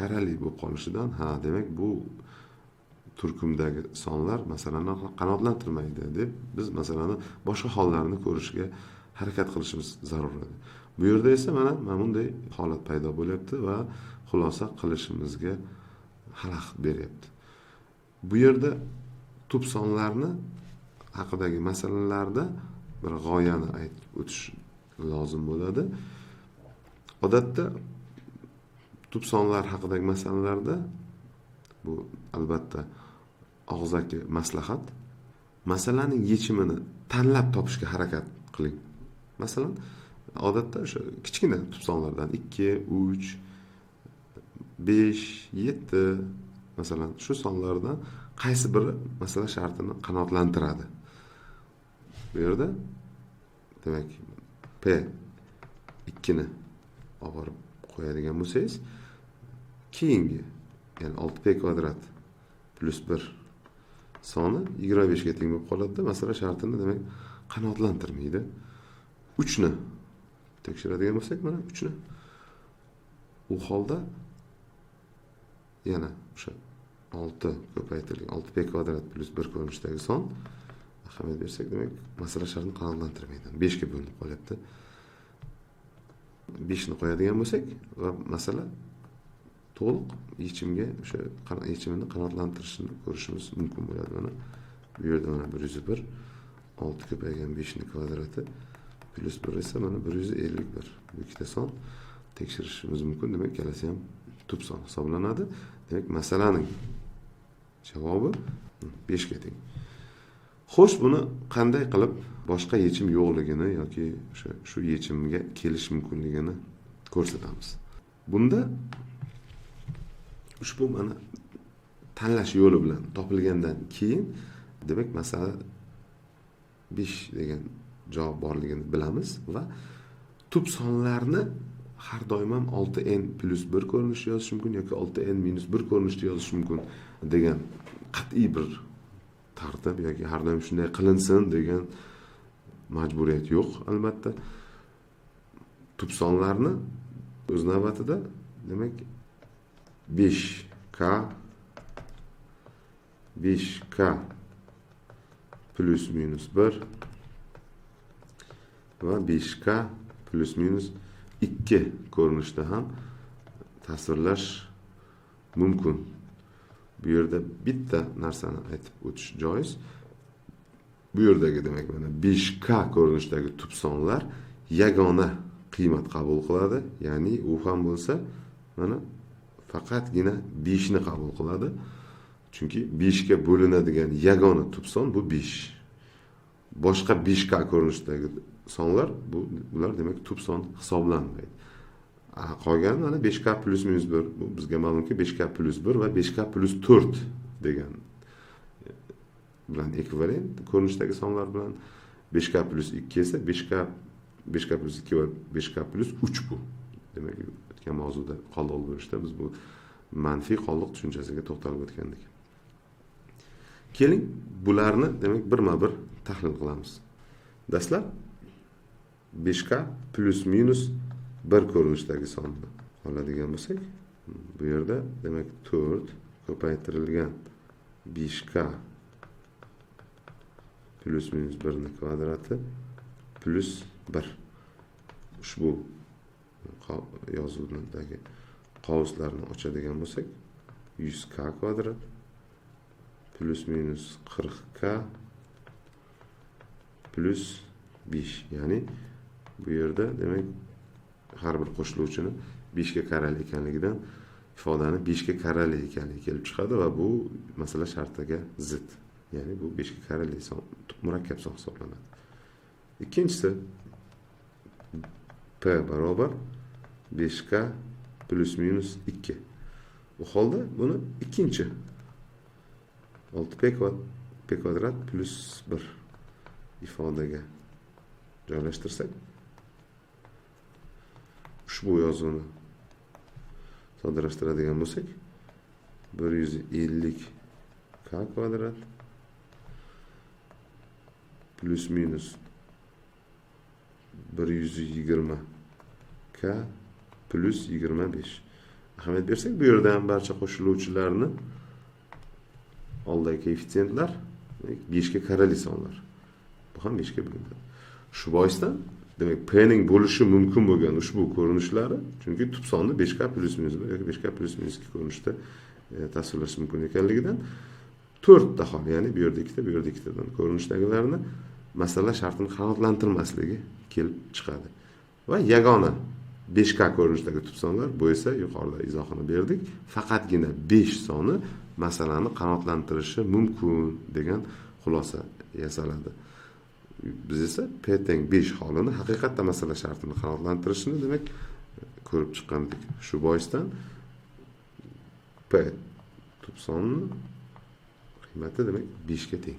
karali bo'lib qolishidan ha demak bu turkumdagi sonlar masalani qanoatlantirmaydi deb biz masalani boshqa hollarini ko'rishga harakat qilishimiz zarur edi. Bu yerda esa mana mana bunday holat paydo bo'lyapti va xulosa qilishimizga xalaqit beryapti. Bu yerda tub sonlarni haqidagi masalalarda bir g'oyani aytib o'tish lozim bo'ladi. Odatda tub sonlar haqidagi masalalarda bu albatta og'zaki maslahat. Masalaning yechimini tanlab topishga harakat qiling. Masalan odatda o'sha kichkina tub sonlardan ikki uch besh yetti masalan shu sonlardan qaysi biri masala shartini qanoatlantiradi? Bu yerda demak p ikkini olib borib qo'yadigan bo'lsangiz keyingi ya'ni olti p kvadrat plyus bir soni yigirma beshga teng bo'lib qoladida. Masala shartini demak qanoatlantirmaydi. Uchni tekshiradigan bo'lsak mana uchni. U holda yana o'sha olti ko'paytirilgan olti p kvadrat plyus bir ko'rinishdagi son ahamiyat bersak demak masala shartini qanoatlantirmaydi. Beshga bo'linib qolyapti. Beshni qo'yadigan bo'lsak va masala to'liq yechimga o'sha yechimini qanoatlantirishini ko'rishimiz mumkin bo'ladi. Mana bu yerda mana bir yuz bir olti ko'paygan beshni kvadrati plyus bir esa mana bir yuz ellik bir. Bu ikkita son tekshirishimiz mumkin. Demak ikkalasi ham tub son hisoblanadi. Demak masalaning javobi beshga teng xo'sh buni qanday qilib boshqa yechim yo'qligini yoki o'sha shu yechimga kelish mumkinligini ko'rsatamiz. Bunda ushbu mana tanlash yo'li bilan topilgandan keyin demak masala besh degan javob borligini bilamiz va tub sonlarni har doim ham olti n plyus bir ko'rinishda yozish mumkin yoki olti n minus bir ko'rinishda yozish mumkin degan qat'iy bir tartib yoki har doim shunday qilinsin degan majburiyat yo'q albatta. Tub sonlarni o'z navbatida demak besh k besh k plyus minus bir va besh k plyus minus ikki ko'rinishda ham tasvirlash mumkin bu yerda bitta narsani aytib o'tish joiz. Bu yerdagi demak mana besh k ko'rinishidagi tub sonlar yagona qiymat qabul qiladi. Ya'ni u ham bo'lsa mana faqatgina beshni qabul qiladi. Chunki beshga bo'linadigan yagona tub son bu besh. Boshqa besh k ko'rinishidagi sonlar bu bular demak tub son hisoblanmaydi. Qolgani mana besh k plyus minus bir bu bizga ma'lumki besh k plyus bir va besh k plyus to'rt degan bilan ekvivalent ko'rinishdagi sonlar bilan besh k plyus ikki esa besh k besh k plyus ikki va besh k plyus uch bu. Demak o'tgan mavzuda qoldiq bo'lishda biz bu manfiy qoldiq tushunchasiga to'xtalib o'tgandik keling bularni demak birma bir tahlil qilamiz dastlab besh k plyus minus bir ko'rinishdagi sonni oladigan bo'lsak bu yerda demak to'rt ko'paytirilgan besh k plyus minus birni kvadrati plyus bir ushbu yozuvdagi qovuslarni ochadigan bo'lsak yuz k kvadrat plyus minus qirq k plyus besh. Ya'ni bu yerda demak har bir qo'shiluvchini beshga karali ekanligidan ifodani beshga karali ekanligi kelib chiqadi va bu masala shartiga zid. Ya'ni bu beshga karali son murakkab son hisoblanadi. İkkinchisi p barobar besh k plyus minus ikki. U holda buni ikkinchi olti p p kvadrat plyus bir ifodaga joylashtirsak ushbu yozuvni soddalashtiradigan bo'lsak bir yuz ellik k kvadrat plyus minus bir yuz yigirma k plyus yigirma besh ahamiyat bu yerda ham barcha qo'shiluvchilarni oldidagi koeffitsiyentlar beshga karali sonlar. Bu ham beshga bo'linadi shu boisdan demak pening bo'lishi mumkin bo'lgan ushbu ko'rinishlari chunki tub sonni besh k plyus minus bir yoki besh k plyus minus ikki ko'rinishda e, tasvirlash mumkin ekanligidan to'rtta hol ya'ni bu yerda ikkita bu yerda ikkitadan ko'rinishdagilarni masala shartini qanoatlantirmasligi kelib chiqadi. Va yagona besh k ko'rinishdagi tub sonlar bu esa yuqorida izohini berdik faqatgina besh soni masalani qanoatlantirishi mumkin degan xulosa yasaladi. Biz esa p teng besh holini haqiqatda masala shartini qanoatlantirishini demak ko'rib chiqqan edik shu boisdan p tub sonni qiymati demak beshga teng